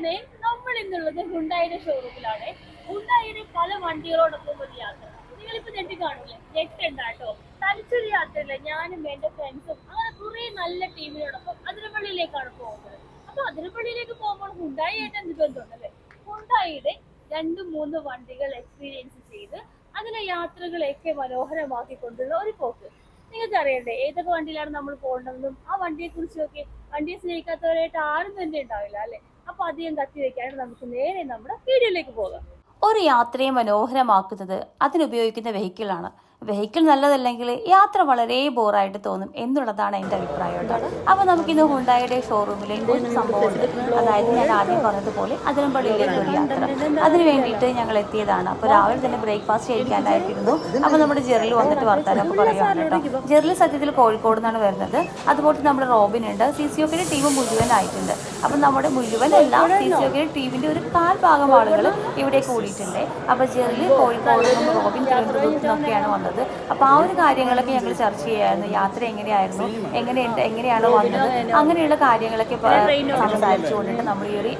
അങ്ങനെ നമ്മൾ ഇന്നുള്ളത് ഹുണ്ടായുടെ ഷോറൂമിലാണ് ഹുണ്ടായുടെ പല വണ്ടികളോടൊപ്പം ഒരു യാത്ര. നിങ്ങളിപ്പോ ഞെട്ടി കാണൂലേ? ഞെട്ടണ്ട കേട്ടോ. തലച്ചൊരു യാത്രയില്ല ഞാനും എന്റെ ഫ്രണ്ട്സും അങ്ങനെ കുറെ നല്ല ടീമിനോടൊപ്പം അതിരപ്പള്ളിയിലേക്കാണ് പോകുന്നത്. അപ്പൊ അതിരപ്പള്ളിയിലേക്ക് പോകുമ്പോൾ ഹുണ്ടായി ആയിട്ട് എന്ത് ബന്ധമുണ്ടല്ലേ ഹുണ്ടായിയുടെ രണ്ട് മൂന്ന് വണ്ടികൾ എക്സ്പീരിയൻസ് ചെയ്ത് അതിലെ യാത്രകളെയൊക്കെ മനോഹരമാക്കിക്കൊണ്ടുള്ള ഒരു പോക്ക്. നിങ്ങൾക്ക് അറിയണ്ടേ? ഏതൊക്കെ വണ്ടിയിലാണ് നമ്മൾ പോകേണ്ടതെന്നും ആ വണ്ടിയെ കുറിച്ചൊക്കെ വണ്ടിയെ സ്നേഹിക്കാത്തവരായിട്ട് ആരും തന്നെ ഉണ്ടാവില്ല അല്ലെ? അപ്പൊ അധികം കത്തി വെക്കാണ്ട് നമുക്ക് നേരെ നമ്മുടെ വീഡിയോയിലേക്ക് പോകാം. ഒരു യാത്രയെ മനോഹരമാക്കുന്നത് അതിനുപയോഗിക്കുന്ന വെഹിക്കിളാണ് വെഹിക്കിൾ നല്ലതല്ലെങ്കിൽ യാത്ര വളരെ ബോറായിട്ട് തോന്നും എന്നുള്ളതാണ് എന്റെ അഭിപ്രായം കേട്ടോ. അപ്പോൾ നമുക്കിന്ന് ഹുണ്ടായുടെ ഷോറൂമിലെ ഒരു സംഭവമുണ്ട് അതായത് ഞാൻ ആദ്യം പറഞ്ഞതുപോലെ അതിരമ്പള്ളിയിലേക്ക് ഒരു യാത്ര. അതിന് വേണ്ടിയിട്ട് ഞങ്ങൾ എത്തിയതാണ്. അപ്പോൾ രാവിലെ തന്നെ ബ്രേക്ക്ഫാസ്റ്റ് കഴിക്കാനായിട്ടിരുന്നു. അപ്പോൾ നമ്മുടെ ജെറിൽ വന്നിട്ട് വർത്താനൊക്കെ പറയുകയാണ് കേട്ടോ. ജെറിൽ സത്യത്തിൽ കോഴിക്കോട് നിന്നാണ് വരുന്നത്. അതുപോലെ നമ്മുടെ റോബിൻ ഉണ്ട്. സി സി ഒക്കിന്റെ ടീം മുഴുവനായിട്ടുണ്ട് അപ്പം നമ്മുടെ മുഴുവനല്ല സി സി ഒക്കിന്റെ ടീമിന്റെ ഒരു കാൽ ഭാഗം ആളുകൾ ഇവിടെ കൂടിയിട്ടുണ്ട്. അപ്പോൾ ജെറിൽ കോഴിക്കോട് റോബിൻ തിരുവനന്തപുരത്തു നിന്നൊക്കെയാണ് വന്നത്. അപ്പോൾ ആ ഒരു കാര്യങ്ങളൊക്കെ ഞങ്ങൾ ചർച്ച ചെയ്യായിരുന്നു. യാത്ര എങ്ങനെയായിരുന്നു? എങ്ങനെ എങ്ങനെയാണ് വന്നത്? അങ്ങനെയുള്ള കാര്യങ്ങളൊക്കെ സംസാരിച്ചുകൊണ്ടിട്ട് നമ്മൾ ഈ ഒരു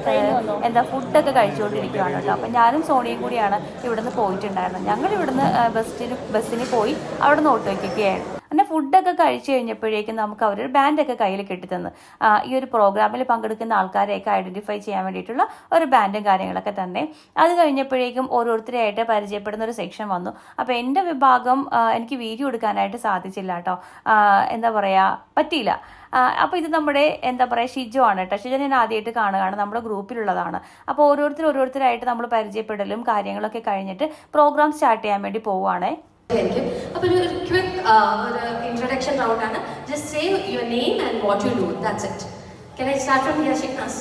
എന്താ ഫുഡൊക്കെ കഴിച്ചുകൊണ്ടിരിക്കുകയാണ് കേട്ടോ. അപ്പം ഞാനും സോണിയും കൂടിയാണ് ഇവിടുന്ന് പോയിട്ടുണ്ടായിരുന്നത്. ഞങ്ങൾ ഇവിടുന്ന് ബസ്സിന് ബസ്സിന് പോയി അവിടുന്ന് നിന്ന് പിന്നെ ഫുഡൊക്കെ കഴിച്ചു കഴിഞ്ഞപ്പോഴേക്കും നമുക്ക് അവരൊരു ബാൻഡൊക്കെ കയ്യിൽ കിട്ടിത്തന്ന്. ഈ ഒരു പ്രോഗ്രാമിൽ പങ്കെടുക്കുന്ന ആൾക്കാരെയൊക്കെ ഐഡന്റിഫൈ ചെയ്യാൻ വേണ്ടിയിട്ടുള്ള ഒരു ബാൻഡും കാര്യങ്ങളൊക്കെ തന്നെ. അത് കഴിഞ്ഞപ്പോഴേക്കും ഓരോരുത്തരെയായിട്ട് പരിചയപ്പെടുന്ന ഒരു സെക്ഷൻ വന്നു. അപ്പോൾ എന്റെ വിഭാഗം എനിക്ക് വീഡിയോ എടുക്കാനായിട്ട് സാധിച്ചില്ല കേട്ടോ എന്താ പറയുക പറ്റിയില്ല. അപ്പോൾ ഇത് നമ്മുടെ എന്താ പറയുക ഷിജു ആണ് കേട്ടോ ഷിജു ഞാൻ ആദ്യമായിട്ട് കാണുകയാണ് നമ്മുടെ ഗ്രൂപ്പിലുള്ളതാണ്. അപ്പോൾ ഓരോരുത്തർ ഓരോരുത്തരായിട്ട് നമ്മൾ പരിചയപ്പെടലും കാര്യങ്ങളൊക്കെ കഴിഞ്ഞിട്ട് പ്രോഗ്രാം സ്റ്റാർട്ട് ചെയ്യാൻ വേണ്ടി പോവുകയാണേ അപ്പോൾ ഒരു ക്വിക്ക് ഒരു ഇൻട്രൊഡക്ഷൻ റൗണ്ട് ആണ്. Just say your name and what you do that's it can I start from here Shiknas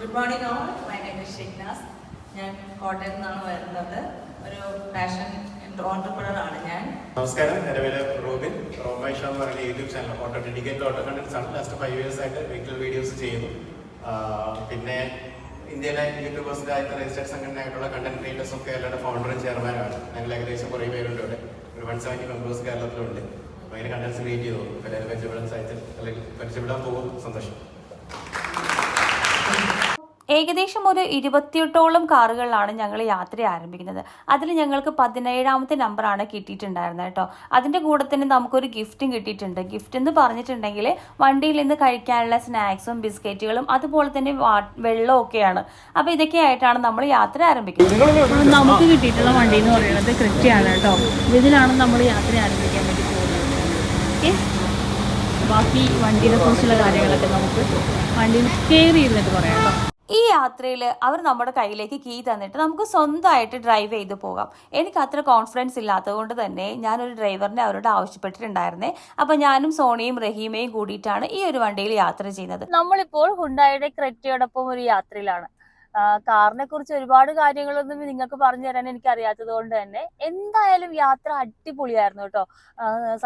good morning all my name is Shiknas ഞാൻ കോട്ടയത്ത് നിന്നാണ് വരുന്നത്. ഒരു ഫാഷൻ ഓണ്ടർപ്രണർ ആണ് ഞാൻ. നമസ്കാരം. എന്റെ പേര് റോബിൻ. റോബൈ ഷോ എന്ന് പറയുന്ന YouTube channel auto dedicated auto contents ആണ്. ലാസ്റ്റ് ഫൈവ് ഇയേഴ്സ് ആയിട്ട് വെഹിക്കിൾ വീഡിയോസ് ചെയ്യുന്നു. പിന്നെ ഇന്ത്യയിലെ യൂട്യൂബേഴ്സിന്റെ ആയിട്ട് രജിസ്റ്റേഡ് സംഘടനയായിട്ടുള്ള കണ്ടന്റ് ക്രിയേറ്റേഴ്സ് ഒക്കെ എല്ലാവരുടെ ഫൗണ്ടറും ചെയർമാനാണ് ഞങ്ങൾ ഏകദേശം കുറേ പേരുണ്ട് ഇവിടെ. ഒരു വൺ സെവന്റി മെമ്പേഴ്സ് കേരളത്തിലുണ്ട്. അപ്പോൾ അതിന് കണ്ടന്റ്സ് ക്രിയേറ്റ് ചെയ്തു എല്ലാവരും പരിചയപ്പെടാൻ സാധിച്ചു അല്ലെങ്കിൽ പരിചയപ്പെടാൻ പോകും. സന്തോഷം. ഏകദേശം ഒരു ഇരുപത്തിയെട്ടോളം കാറുകളിലാണ് ഞങ്ങൾ യാത്ര ആരംഭിക്കുന്നത്. അതിൽ ഞങ്ങൾക്ക് പതിനേഴാമത്തെ നമ്പറാണ് കിട്ടിയിട്ടുണ്ടായിരുന്നത് കേട്ടോ. അതിന്റെ കൂടെ തന്നെ നമുക്കൊരു ഗിഫ്റ്റും കിട്ടിയിട്ടുണ്ട്. ഗിഫ്റ്റ് എന്ന് പറഞ്ഞിട്ടുണ്ടെങ്കിൽ വണ്ടിയിൽ നിന്ന് കഴിക്കാനുള്ള സ്നാക്സും ബിസ്ക്കറ്റുകളും അതുപോലെ തന്നെ വെള്ളവും ഒക്കെയാണ് അപ്പോൾ ഇതൊക്കെ ആയിട്ടാണ് നമ്മൾ യാത്ര ആരംഭിക്കുന്നത്. നമുക്ക് കിട്ടിയിട്ടുള്ള വണ്ടി എന്ന് പറയുന്നത് കൃത്യമാണ് കേട്ടോ. ഇതിലാണ് നമ്മൾ യാത്ര ആരംഭിക്കാൻ വേണ്ടി പോകുന്നത്. ബാക്കി വണ്ടിയെ കുറിച്ചുള്ള കാര്യങ്ങളൊക്കെ നമുക്ക് വണ്ടിയിൽ കയറി ഇരുന്നിട്ട് പറയാം ഈ യാത്രയിൽ അവർ നമ്മുടെ കയ്യിലേക്ക് കീ തന്നിട്ട് നമുക്ക് സ്വന്തമായിട്ട് ഡ്രൈവ് ചെയ്ത് പോകാം. എനിക്ക് അത്ര കോൺഫിഡൻസ് ഇല്ലാത്തതുകൊണ്ട് തന്നെ ഞാനൊരു ഡ്രൈവറിനെ അവരോട് ആവശ്യപ്പെട്ടിട്ടുണ്ടായിരുന്നേ. അപ്പം ഞാനും സോണിയും റഹീമയും കൂടിയിട്ടാണ് ഈ ഒരു വണ്ടിയിൽ യാത്ര ചെയ്യുന്നത്. നമ്മളിപ്പോൾ ഹുണ്ടായുടെ ക്രെറ്റയോടൊപ്പം ഒരു യാത്രയിലാണ്. കാറിനെ കുറിച്ച് ഒരുപാട് കാര്യങ്ങളൊന്നും നിങ്ങൾക്ക് പറഞ്ഞു തരാൻ എനിക്ക് അറിയാത്തത് കൊണ്ട് തന്നെ എന്തായാലും യാത്ര അടിപൊളിയായിരുന്നു കേട്ടോ.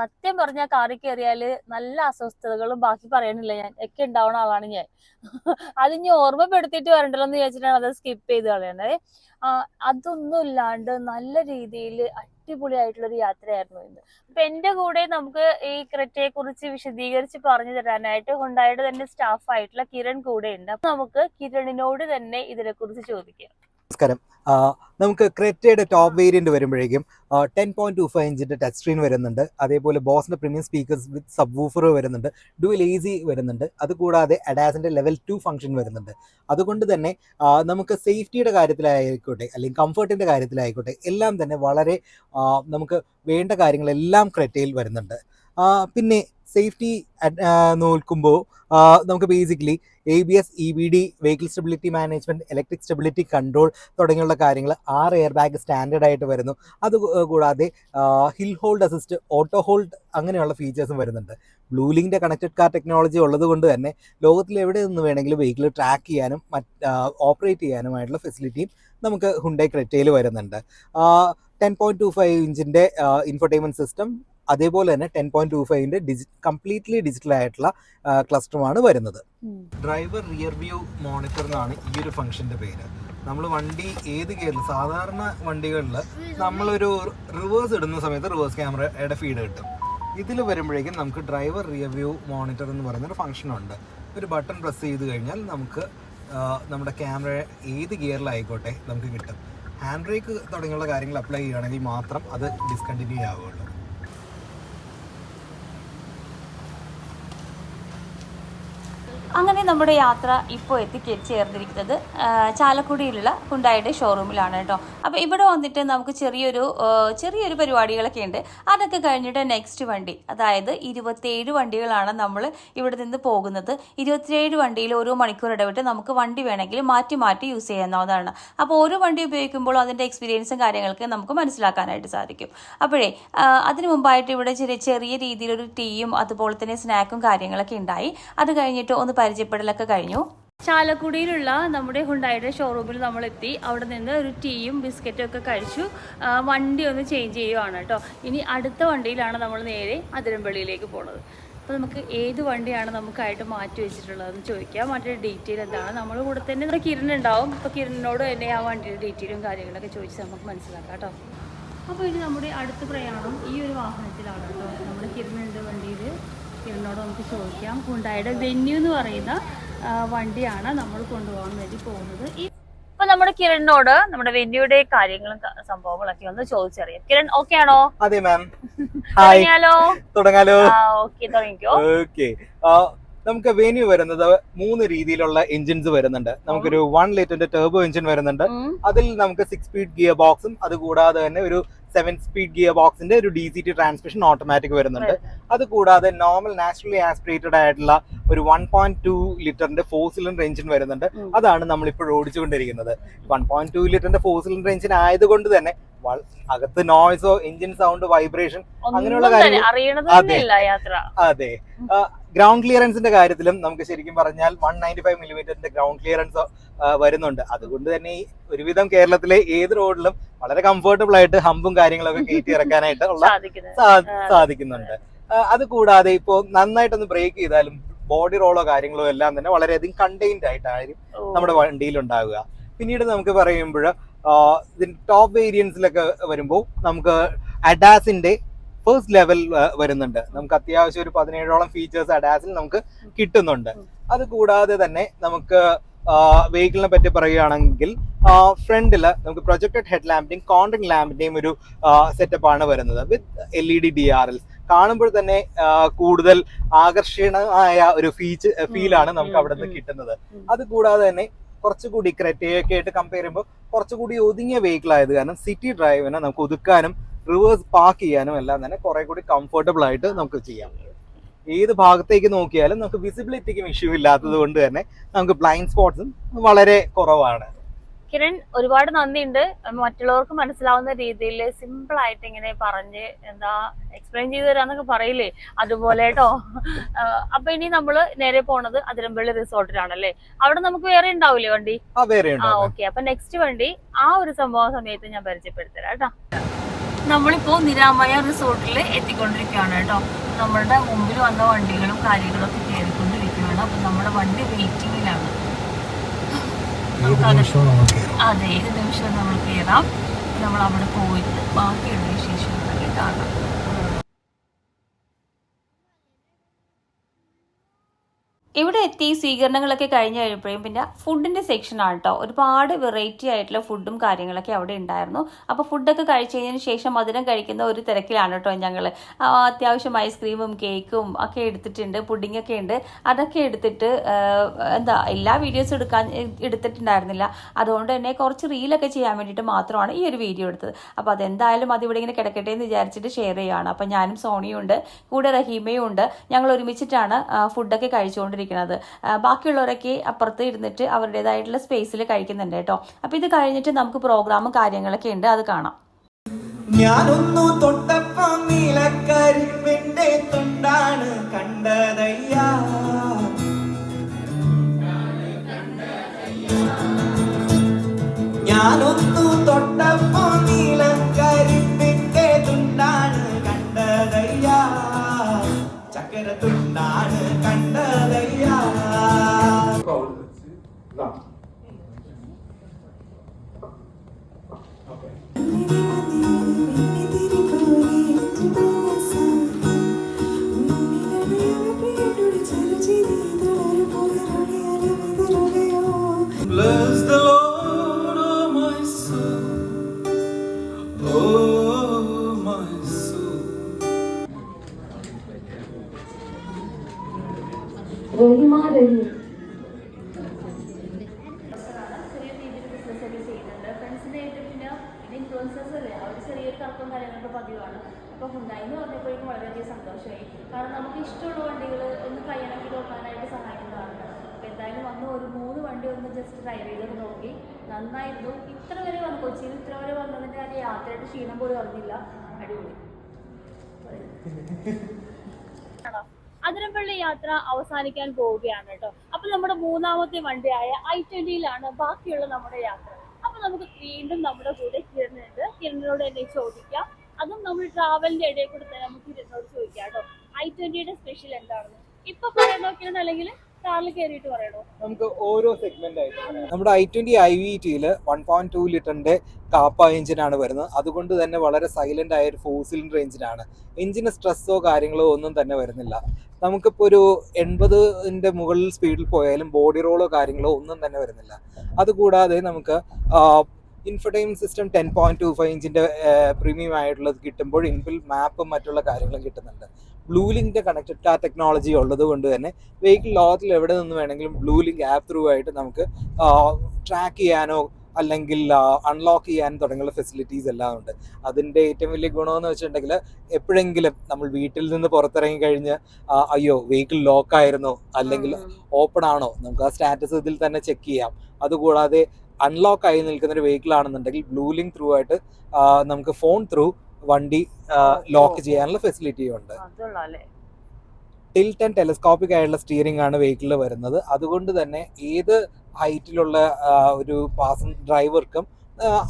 സത്യം പറഞ്ഞാൽ കാറിൽ കയറിയാൽ നല്ല അസ്വസ്ഥതകളും ബാക്കി പറയാനില്ല ഞാൻ. ഒക്കെ ഉണ്ടാവുന്ന ആളാണ് ഞാൻ. അത് ഇനി ഓർമ്മപ്പെടുത്തിയിട്ട് വരണ്ടല്ലോ എന്ന് വിചാരിച്ചിട്ടാണ് അത് സ്കിപ്പ് ചെയ്ത് കളയണത്. അതൊന്നും ഇല്ലാണ്ട് നല്ല രീതിയിൽ അടിപൊളിയായിട്ടുള്ള ഒരു യാത്രയായിരുന്നു ഇന്ന് അപ്പൊ എന്റെ കൂടെ നമുക്ക് ഈ ക്രെറ്റയെ കുറിച്ച് വിശദീകരിച്ച് പറഞ്ഞു തരാനായിട്ട് ഹുണ്ടായുടെ തന്നെ സ്റ്റാഫ് ആയിട്ടുള്ള കിരൺ കൂടെ ഉണ്ട്. അപ്പൊ നമുക്ക് കിരണിനോട് തന്നെ ഇതിനെ കുറിച്ച് ചോദിക്കാം. നമസ്കാരം. നമുക്ക് ക്രെറ്റയുടെ ടോപ്പ് വേരിയന്റ് വരുമ്പോഴേക്കും ടെൻ പോയിന്റ് ടു ഫൈവ് ഇഞ്ചിന്റെ ടച്ച് സ്ക്രീൻ വരുന്നുണ്ട്. അതേപോലെ ബോസിന്റെ premium speakers with sub woofer വരുന്നുണ്ട്. ഡുവൽ എ സി വരുന്നുണ്ട്. അതുകൂടാതെ അഡാസിന്റെ ലെവൽ ടു ഫംഗ്ഷൻ വരുന്നുണ്ട്. അതുകൊണ്ട് തന്നെ നമുക്ക് സേഫ്റ്റിയുടെ കാര്യത്തിലായിക്കോട്ടെ അല്ലെങ്കിൽ കംഫർട്ടിന്റെ കാര്യത്തിലായിക്കോട്ടെ എല്ലാം തന്നെ വളരെ നമുക്ക് വേണ്ട കാര്യങ്ങളെല്ലാം ക്രെറ്റയിൽ വരുന്നുണ്ട്. പിന്നെ സേഫ്റ്റി നോക്കുമ്പോൾ നമുക്ക് basically A B S E B D vehicle stability management electric stability control തുടങ്ങിയുള്ള കാര്യങ്ങൾ ആറ് എയർ ബാഗ് സ്റ്റാൻഡേർഡ് ആയിട്ട് വരുന്നു. അത് കൂടാതെ hill hold assist auto hold അങ്ങനെയുള്ള ഫീച്ചേഴ്സും വരുന്നുണ്ട്. ബ്ലൂലിങ്ങിന്റെ കണക്റ്റഡ് കാർ ടെക്നോളജി ഉള്ളത് കൊണ്ട് തന്നെ ലോകത്തിൽ എവിടെ നിന്ന് വേണമെങ്കിലും വെഹിക്കിൾ ട്രാക്ക് ചെയ്യാനും മറ്റ് ഓപ്പറേറ്റ് ചെയ്യാനുമായിട്ടുള്ള ഫെസിലിറ്റിയും നമുക്ക് ഹുണ്ടൈ ക്രെറ്റയിൽ വരുന്നുണ്ട്. ടെൻ പോയിന്റ് ടു ഫൈവ് ഇഞ്ചിന്റെ ഇൻഫർടൈൻമെന്റ് സിസ്റ്റം അതേപോലെ തന്നെ ടെൻ പോയിന്റ് ടു ഫൈവിന്റെ ഡിജി കംപ്ലീറ്റ്ലി ഡിജിറ്റൽ ആയിട്ടുള്ള ക്ലസ്റ്ററുമാണ് വരുന്നത്. ഡ്രൈവർ റിയർ വ്യൂ മോണിറ്റർ എന്നാണ് ഈ ഒരു ഫംഗ്ഷന്റെ പേര്. നമ്മൾ വണ്ടി ഏത് ഗിയറിൽ സാധാരണ വണ്ടികളിൽ നമ്മളൊരു റിവേഴ്സ് ഇടുന്ന സമയത്ത് റിവേഴ്സ് ക്യാമറയുടെ ഫീഡ് കിട്ടും. ഇതിൽ വരുമ്പോഴേക്കും നമുക്ക് ഡ്രൈവർ റിയർ വ്യൂ മോണിറ്റർ എന്ന് പറയുന്നൊരു ഫംഗ്ഷൻ ഉണ്ട്. ഒരു ബട്ടൺ പ്രസ് ചെയ്ത് കഴിഞ്ഞാൽ നമുക്ക് നമ്മുടെ ക്യാമറ ഏത് ഗിയറിലായിക്കോട്ടെ നമുക്ക് കിട്ടും. ഹാൻഡ് ബ്രേക്ക് തുടങ്ങിയുള്ള കാര്യങ്ങൾ അപ്ലൈ ചെയ്യുകയാണെങ്കിൽ മാത്രം അത് ഡിസ്കണ്ടിന്യൂ ആവുകയുള്ളൂ. അങ്ങനെ നമ്മുടെ യാത്ര ഇപ്പോൾ എത്തിച്ചേർന്നിരിക്കുന്നത് ചാലക്കുടിയിലുള്ള കുണ്ടായിയുടെ ഷോറൂമിലാണ് കേട്ടോ. അപ്പോൾ ഇവിടെ വന്നിട്ട് നമുക്ക് ചെറിയൊരു ചെറിയൊരു പരിപാടികളൊക്കെ ഉണ്ട്. അതൊക്കെ കഴിഞ്ഞിട്ട് നെക്സ്റ്റ് വണ്ടി അതായത് ഇരുപത്തേഴ് വണ്ടികളാണ് നമ്മൾ ഇവിടെ നിന്ന് പോകുന്നത്. ഇരുപത്തിയേഴ് വണ്ടിയിൽ ഓരോ മണിക്കൂർ ഇടവിട്ട് നമുക്ക് വണ്ടി വേണമെങ്കിൽ മാറ്റി മാറ്റി യൂസ് ചെയ്യാവുന്നതാണ്. അപ്പോൾ ഓരോ വണ്ടി ഉപയോഗിക്കുമ്പോൾ അതിന്റെ എക്സ്പീരിയൻസും കാര്യങ്ങളൊക്കെ നമുക്ക് മനസ്സിലാക്കാനായിട്ട് സാധിക്കും. അപ്പോഴേ അതിനു മുമ്പായിട്ട് ഇവിടെ ചെറിയ ചെറിയ രീതിയിലൊരു ടീയും അതുപോലെ തന്നെ സ്നാക്കും കാര്യങ്ങളൊക്കെ ഉണ്ടായി. അത് കഴിഞ്ഞിട്ട് ഒന്ന് പരിചയപ്പെടലൊക്കെ കഴിഞ്ഞു. ചാലക്കുടിയിലുള്ള നമ്മുടെ ഹുണ്ടായുടെ ഷോറൂമിൽ നമ്മൾ എത്തി അവിടെ നിന്ന് ഒരു ടീയും ബിസ്ക്കറ്റും ഒക്കെ കഴിച്ചു. വണ്ടി ഒന്ന് ചേഞ്ച് ചെയ്യുവാണ് കേട്ടോ. ഇനി അടുത്ത വണ്ടിയിലാണ് നമ്മൾ നേരെ അതിരമ്പള്ളിയിലേക്ക് പോണത്. അപ്പോൾ നമുക്ക് ഏത് വണ്ടിയാണ് നമുക്കായിട്ട് മാറ്റി വെച്ചിട്ടുള്ളതെന്ന് ചോദിക്കാം. മറ്റൊരു ഡീറ്റെയിൽ എന്താണ്? നമ്മൾ കൂടെ തന്നെ നമ്മുടെ കിരൺ ഉണ്ടാവും. അപ്പോൾ കിരണിനോട് തന്നെ ആ വണ്ടിയുടെ ഡീറ്റെയിലും കാര്യങ്ങളൊക്കെ ചോദിച്ച് നമുക്ക് മനസ്സിലാക്കാം കേട്ടോ. അപ്പോൾ ഇനി നമ്മുടെ അടുത്ത പ്രയാണം ഈ ഒരു വാഹനത്തിലാണ് കേട്ടോ. നമ്മുടെ കിരണുണ്ട് വണ്ടിയിൽ കിരണിനോട് നമുക്ക് ചോദിക്കാം. ഹുണ്ടായുടെ വെന്യൂ എന്ന് പറയുന്ന വണ്ടിയാണ് നമ്മൾ കൊണ്ടുപോകാൻ വേണ്ടി പോകുന്നത്. ഈ അപ്പൊ നമ്മുടെ കിരണിനോട് നമ്മുടെ വെന്യൂടെ കാര്യങ്ങളും സംഭവങ്ങളൊക്കെ ഒന്ന് ചോദിച്ചറിയാം. കിരൺ ഓക്കെ ആണോ? അതെ മാം തുടങ്ങാലോ. ആ ഓക്കെ തുടങ്ങിക്കോ. ഓക്കെ നമുക്ക് വെന്യൂ വരുന്നത് മൂന്ന് രീതിയിലുള്ള എഞ്ചിൻസ് വരുന്നുണ്ട്. നമുക്കൊരു വൺ ലിറ്ററിന്റെ ടേബോ എഞ്ചിൻ വരുന്നുണ്ട്. അതിൽ നമുക്ക് സിക്സ് സ്പീഡ് ഗിയർ ബോക്സും അതുകൂടാതെ തന്നെ ഒരു സെവൻ സ്പീഡ് ഗിയർ ബോക്സിന്റെ ഒരു D C T transmission automatic വരുന്നുണ്ട്. അതുകൂടാതെ നോർമൽ നാച്ചുറലി ആസ്പിറേറ്റഡ് ആയിട്ടുള്ള ഒരു വൺ പോയിന്റ് ടു ലിറ്ററിന്റെ ഫോർ സിലിണ്ടർ എഞ്ചിൻ വരുന്നുണ്ട്. അതാണ് നമ്മൾ ഇപ്പോൾ ഓടിച്ചുകൊണ്ടിരിക്കുന്നത്. വൺ പോയിന്റ് ടു ലിറ്ററിന്റെ ഫോർ സിലിണ്ടർ എഞ്ചിൻ ആയതുകൊണ്ട് തന്നെ അകത്ത് നോയ്സോ എഞ്ചിൻ സൗണ്ട് വൈബ്രേഷൻ അങ്ങനെയുള്ള കാര്യങ്ങൾ- അതെ. ഗ്രൗണ്ട് ക്ലിയറൻസിന്റെ കാര്യത്തിലും നമുക്ക് ശരിക്കും പറഞ്ഞാൽ വൺ നയന്റി ഫൈവ് മില്ലിമീറ്ററിന്റെ ഗ്രൗണ്ട് ക്ലിയറൻസ് വരുന്നുണ്ട്. അതുകൊണ്ട് തന്നെ ഈ ഒരുവിധം കേരളത്തിലെ ഏത് റോഡിലും വളരെ കംഫർട്ടബിൾ ആയിട്ട് ഹമ്പും കാര്യങ്ങളൊക്കെ കയറ്റി ഇറക്കാനായിട്ട് ഉള്ള സാധിക്കുന്നുണ്ട്. അത് കൂടാതെ ഇപ്പോൾ നന്നായിട്ടൊന്ന് ബ്രേക്ക് ചെയ്താലും ബോഡി റോളോ കാര്യങ്ങളോ എല്ലാം തന്നെ വളരെയധികം കണ്ടെയ്ൻഡ് ആയിട്ടായിരിക്കും. നമ്മുടെ വണ്ടിയിൽ ഉണ്ടാവുക പിന്നീട് നമുക്ക് പറയുമ്പോൾ ഇതിന്റെ ടോപ്പ് വേരിയൻസിലൊക്കെ വരുമ്പോൾ നമുക്ക് അഡാസിന്റെ ഫസ്റ്റ് ലെവൽ വരുന്നുണ്ട്. നമുക്ക് അത്യാവശ്യം ഒരു പതിനേഴോളം ഫീച്ചേഴ്സ് അഡാസിൽ നമുക്ക് കിട്ടുന്നുണ്ട്. അത് കൂടാതെ തന്നെ നമുക്ക് വെഹിക്കിളിനെ പറ്റി പറയുകയാണെങ്കിൽ ഫ്രണ്ടിൽ നമുക്ക് പ്രൊജക്റ്റഡ് ഹെഡ് ലാമ്പിന്റെയും കോണ്ടിങ് ലാമ്പിന്റെയും ഒരു സെറ്റപ്പ് ആണ് വരുന്നത്. With L E D D R L കാണുമ്പോൾ തന്നെ കൂടുതൽ ആകർഷണമായ ഒരു ഫീച്ച് ഫീലാണ് നമുക്ക് അവിടെ നിന്ന് കിട്ടുന്നത്. അത് കൂടാതെ തന്നെ കുറച്ചുകൂടി ക്രെറ്റയൊക്കെ ആയിട്ട് കമ്പയർ ചെയ്യുമ്പോൾ കുറച്ചുകൂടി ഒതുങ്ങിയ വെഹിക്കിൾ ആയത് കാരണം സിറ്റി ഡ്രൈവിനെ നമുക്ക് ഒതുക്കാനും റിവേഴ്സ് പാർക്ക് ചെയ്യാനും എല്ലാം തന്നെ കുറെ കൂടി കംഫർട്ടബിൾ ആയിട്ട് നമുക്ക് ചെയ്യാം. ഏത് ഭാഗത്തേക്ക് നോക്കിയാലും നമുക്ക് വിസിബിലിറ്റിക്കും ഇഷ്യൂ ഇല്ലാത്തത് കൊണ്ട് തന്നെ നമുക്ക് ബ്ലൈൻഡ് സ്പോട്ട്സും വളരെ കുറവാണ്. കിരൺ ഒരുപാട് നന്ദിയുണ്ട്. മറ്റുള്ളവർക്ക് മനസ്സിലാവുന്ന രീതിയിൽ സിമ്പിൾ ആയിട്ട് ഇങ്ങനെ പറഞ്ഞ് എന്താ എക്സ്പ്ലെയിൻ ചെയ്തു തരാന്നൊക്കെ പറയില്ലേ? അതുപോലെ കേട്ടോ അപ്പൊ ഇനി നമ്മൾ നേരെ പോണത് അതിരമ്പള്ളി റിസോർട്ടിലാണല്ലേ അവിടെ നമുക്ക് വേറെ ഉണ്ടാവില്ലേ വണ്ടി? ആ ഓക്കെ അപ്പൊ നെക്സ്റ്റ് വണ്ടി ആ ഒരു സംഭവ സമയത്ത് ഞാൻ പരിചയപ്പെടുത്തരാം കേട്ടോ. നമ്മളിപ്പോ നിരാമയ റിസോർട്ടിൽ എത്തിക്കൊണ്ടിരിക്കുകയാണ് കേട്ടോ. നമ്മളുടെ മുമ്പിൽ വന്ന വണ്ടികളും കാര്യങ്ങളും ഒക്കെ കയറിക്കൊണ്ടിരിക്കുകയാണ്. അപ്പൊ നമ്മുടെ വണ്ടി വെയിറ്റിംഗിലാണ് നമുക്കത് അതെ ഏത് നിമിഷം നമ്മൾ കയറാം. നമ്മൾ അവിടെ പോയിട്ട് ബാക്കിയുള്ള വിശേഷങ്ങളൊക്കെ കാണാം. ഇവിടെ എത്തി സ്വീകരണങ്ങളൊക്കെ കഴിഞ്ഞ് കഴിയുമ്പോഴും പിന്നെ ഫുഡിന്റെ സെക്ഷനാണ് കേട്ടോ ഒരുപാട് വെറൈറ്റി ആയിട്ടുള്ള ഫുഡും കാര്യങ്ങളൊക്കെ അവിടെ ഉണ്ടായിരുന്നു. അപ്പോൾ ഫുഡൊക്കെ കഴിച്ചതിന് ശേഷം മധുരം കഴിക്കുന്ന ഒരു തിരക്കിലാണ് കേട്ടോ ഞങ്ങൾ അത്യാവശ്യം ഐസ്ക്രീമും കേക്കും ഒക്കെ എടുത്തിട്ടുണ്ട് പുഡിംഗ് ഒക്കെ ഉണ്ട്. അതൊക്കെ എടുത്തിട്ട് എന്താ എല്ലാ വീഡിയോസും എടുക്കാൻ എടുത്തിട്ടുണ്ടായിരുന്നില്ല. അതുകൊണ്ട് തന്നെ കുറച്ച് റീലൊക്കെ ചെയ്യാൻ വേണ്ടിയിട്ട് മാത്രമാണ് ഈ ഒരു വീഡിയോ എടുത്തത്. അപ്പോൾ അതെന്തായാലും അത് ഇവിടെ ഇങ്ങനെ കിടക്കട്ടെ എന്ന് വിചാരിച്ചിട്ട് ഷെയർ ചെയ്യുകയാണ് അപ്പോൾ ഞാനും സോണിയും ഉണ്ട് കൂടെ റഹീമയും ഉണ്ട്. ഞങ്ങൾ ഒരുമിച്ചിട്ടാണ് ഫുഡൊക്കെ കഴിച്ചുകൊണ്ടിരിക്കുന്നത്. ആ, ബാക്കിയുള്ളവരൊക്കെ അപ്പുറത്ത് ഇരുന്നിട്ട് അവരുടേതായിട്ടുള്ള സ്പേസിൽ കഴിക്കുന്നുണ്ട് കേട്ടോ. അപ്പോൾ ഇത് കഴിഞ്ഞിട്ട് നമുക്ക് പ്രോഗ്രാമും കാര്യങ്ങളൊക്കെ ഉണ്ട്. അത് കാണാം. ഞാനൊന്നു തൊട്ടപ്പോ നീലക്കരിമ്പിന്റെ തുണ്ടാണ് കണ്ടതയ്യ. ഞാനൊന്നു തൊട്ടപ്പോ നീലക്കരിമ്പിന്റെ തുണ്ടാണ് കണ്ടതയ്യ. ചക്കര തുണ്ടാണ് No. ജസ്റ്റ് ഡ്രൈവ് ചെയ്ത് നോക്കി. നന്നായിരുന്നു. ഇത്ര വരെ വന്നു. കൊച്ചിയിൽ ഇത്ര വരെ വന്നതിന്റെ ആ യാത്രയുടെ ക്ഷീണം പോലും അറിഞ്ഞില്ല. അടിപൊളി. അതിരപ്പള്ളി യാത്ര അവസാനിക്കാൻ പോവുകയാണ് കേട്ടോ. അപ്പൊ നമ്മുടെ മൂന്നാമത്തെ വണ്ടിയായ ഐ ട്വന്റിയിലാണ് ബാക്കിയുള്ള നമ്മുടെ യാത്ര. അപ്പൊ നമുക്ക് വീണ്ടും നമ്മുടെ കൂടെ കിരണിനുണ്ട്. കിരണിനോട് എന്നെ ചോദിക്കാം. അതും നമ്മൾ ട്രാവലിന്റെ ഇടയിൽ കൂടെ തന്നെ നമുക്ക് കിരണിനോട് ചോദിക്കാം കേട്ടോ. ഐ ട്വന്റിയുടെ സ്പെഷ്യൽ എന്താണെന്ന്. ഇപ്പൊ പറയാൻ കിരൺ അല്ലെങ്കിൽ നമുക്ക് ഓരോ സെഗ്മെന്റ് ആയിട്ട് നമ്മുടെ ഐ ട്വന്റി ഐ വി ടിയിൽ വൺ പോയിന്റ് ടു ലിറ്ററിന്റെ കാപ്പ എഞ്ചിനാണ് വരുന്നത്. അതുകൊണ്ട് തന്നെ വളരെ സൈലന്റ് ആയ ഒരു ഫോർ സിലിണ്ടർ എഞ്ചിനാണ്. എഞ്ചിന് സ്ട്രെസ്സോ കാര്യങ്ങളോ ഒന്നും തന്നെ വരുന്നില്ല. നമുക്കിപ്പോൾ ഒരു എൺപതിന്റെ മുകളിൽ സ്പീഡിൽ പോയാലും ബോഡി റോളോ കാര്യങ്ങളോ ഒന്നും തന്നെ വരുന്നില്ല. അതുകൂടാതെ നമുക്ക് infotainment system ten point two five ഇഞ്ചിന്റെ premium ആയിട്ടുള്ളത് കിട്ടുമ്പോൾ ഇൻബിൽ മാപ്പും മറ്റുള്ള കാര്യങ്ങളും കിട്ടുന്നുണ്ട്. ബ്ലൂ ലിങ്കിന്റെ കണക്റ്റഡ് കാർ ടെക്നോളജി ഉള്ളത് കൊണ്ട് തന്നെ വെഹിക്കിൾ ലോകത്തിൽ എവിടെ നിന്ന് വേണമെങ്കിലും ബ്ലൂ ലിങ്ക് ആപ്പ് ത്രൂ ആയിട്ട് നമുക്ക് ട്രാക്ക് ചെയ്യാനോ അല്ലെങ്കിൽ അൺലോക്ക് ചെയ്യാൻ തുടങ്ങിയുള്ള ഫെസിലിറ്റീസ് എല്ലാം ഉണ്ട്. അതിന്റെ ഏറ്റവും വലിയ ഗുണമെന്ന് വെച്ചിട്ടുണ്ടെങ്കിൽ എപ്പോഴെങ്കിലും നമ്മൾ വീട്ടിൽ നിന്ന് പുറത്തിറങ്ങി കഴിഞ്ഞ് അയ്യോ വെഹിക്കിൾ ലോക്കായിരുന്നോ അല്ലെങ്കിൽ ഓപ്പൺ ആണോ? നമുക്ക് ആ സ്റ്റാറ്റസ് ഇതിൽ തന്നെ ചെക്ക് ചെയ്യാം. അതുകൂടാതെ അൺലോക്ക് ആയി നിൽക്കുന്ന ഒരു വെഹിക്കിൾ ആണെന്നുണ്ടെങ്കിൽ ബ്ലൂ ലിങ്ക് ത്രൂ ആയിട്ട് നമുക്ക് ഫോൺ ത്രൂ വണ്ടി ലോക്ക് ചെയ്യാനുള്ള ഫെസിലിറ്റി ഉണ്ട്. ടിൽറ്റ് ആൻഡ് ടെലസ്കോപ്പിക് ആയിട്ടുള്ള സ്റ്റിയറിംഗ് ആണ് വെഹിക്കിളിൽ വരുന്നത്. അതുകൊണ്ട് തന്നെ ഏത് ഹൈറ്റിലുള്ള ഒരു പാസൻ ഡ്രൈവർക്കും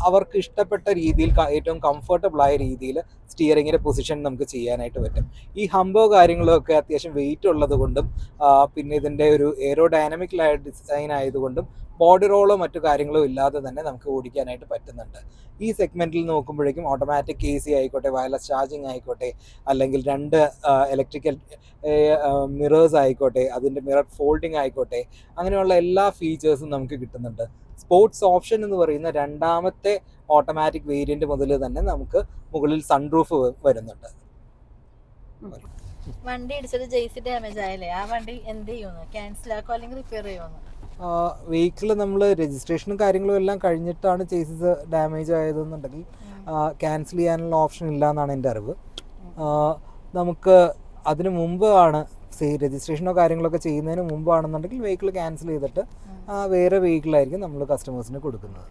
അവർക്ക് ഇഷ്ടപ്പെട്ട രീതിയിൽ ഏറ്റവും കംഫർട്ടബിൾ ആയ രീതിയിൽ സ്റ്റിയറിങ്ങിന്റെ പൊസിഷൻ നമുക്ക് ചെയ്യാനായിട്ട് പറ്റും. ഈ ഹംബോ കാര്യങ്ങളൊക്കെ അത്യാവശ്യം വെയിറ്റ് ഉള്ളത് കൊണ്ടും പിന്നെ ഇതിന്റെ ഒരു എയറോ ഡൈനാമിക്കലായ ഡിസൈൻ ആയതുകൊണ്ടും ബോഡി റോളോ മറ്റു കാര്യങ്ങളോ ഇല്ലാതെ തന്നെ നമുക്ക് ഓടിക്കാനായിട്ട് പറ്റുന്നുണ്ട്. ഈ സെഗ്മെന്റിൽ നോക്കുമ്പോഴേക്കും ഓട്ടോമാറ്റിക് എ സി ആയിക്കോട്ടെ വയർലെസ് ചാർജിങ് ആയിക്കോട്ടെ അല്ലെങ്കിൽ രണ്ട് ഇലക്ട്രിക്കൽ മിറേഴ്സ് ആയിക്കോട്ടെ അതിന്റെ മിറർ ഫോൾഡിങ് ആയിക്കോട്ടെ അങ്ങനെയുള്ള എല്ലാ ഫീച്ചേഴ്സും നമുക്ക് കിട്ടുന്നുണ്ട്. സ്പോർട്സ് ഓപ്ഷൻ എന്ന് പറയുന്ന രണ്ടാമത്തെ ഓട്ടോമാറ്റിക് വേരിയന്റ് മുതൽ തന്നെ നമുക്ക് മുകളിൽ സൺറൂഫ് വരുന്നുണ്ട്. വണ്ടി ഇടിച്ചത് ജെയ്സി ഡാമേജ് ആയല്ലേ? ആ വണ്ടി എന്ത് ചെയ്യുന്നു? ക്യാൻസൽ ആക്കോ അല്ലെങ്കിൽ റിപ്പയർ ചെയ്യുമെന്ന് വെഹിക്കിൾ നമ്മൾ രജിസ്ട്രേഷനും കാര്യങ്ങളും എല്ലാം കഴിഞ്ഞിട്ടാണ് ചേസിസ് ഡാമേജ് ആയതെന്നുണ്ടെങ്കിൽ ക്യാൻസൽ ചെയ്യാനുള്ള ഓപ്ഷൻ ഇല്ല എന്നാണ് എന്റെ അറിവ്. നമുക്ക് അതിന് മുമ്പ് ആണ് രജിസ്ട്രേഷനോ കാര്യങ്ങളൊക്കെ ചെയ്യുന്നതിന് മുമ്പാണെന്നുണ്ടെങ്കിൽ വെഹിക്കിൾ ക്യാൻസൽ ചെയ്തിട്ട് വേറെ വെഹിക്കിളായിരിക്കും നമ്മൾ കസ്റ്റമേഴ്സിന് കൊടുക്കുന്നത്.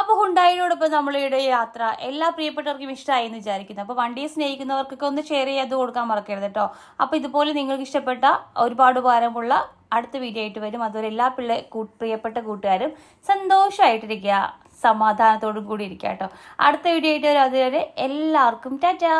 അപ്പോൾ ഹുണ്ടായിനോടൊപ്പം നമ്മളുടെ യാത്ര എല്ലാ പ്രിയപ്പെട്ടവർക്കും ഇഷ്ടമായി എന്ന് വിചാരിക്കുന്നു. അപ്പോൾ വണ്ടിയെ സ്നേഹിക്കുന്നവർക്കൊക്കെ ഒന്ന് ഷെയർ ചെയ്ത് കൊടുക്കാൻ മറക്കരുത് കേട്ടോ. അപ്പോൾ ഇതുപോലെ നിങ്ങൾക്ക് ഇഷ്ടപ്പെട്ട ഒരുപാട് ഉപകാരമുള്ള അടുത്ത വീഡിയോ ആയിട്ട് വരും. അതുപോലെ എല്ലാ പിള്ളേ പ്രിയപ്പെട്ട കൂട്ടുകാരും സന്തോഷമായിട്ടിരിക്കുക സമാധാനത്തോടും കൂടി ഇരിക്കുക കേട്ടോ. അടുത്ത വീഡിയോ ആയിട്ട് വരും. അതുവരെ എല്ലാവർക്കും ടാറ്റാ.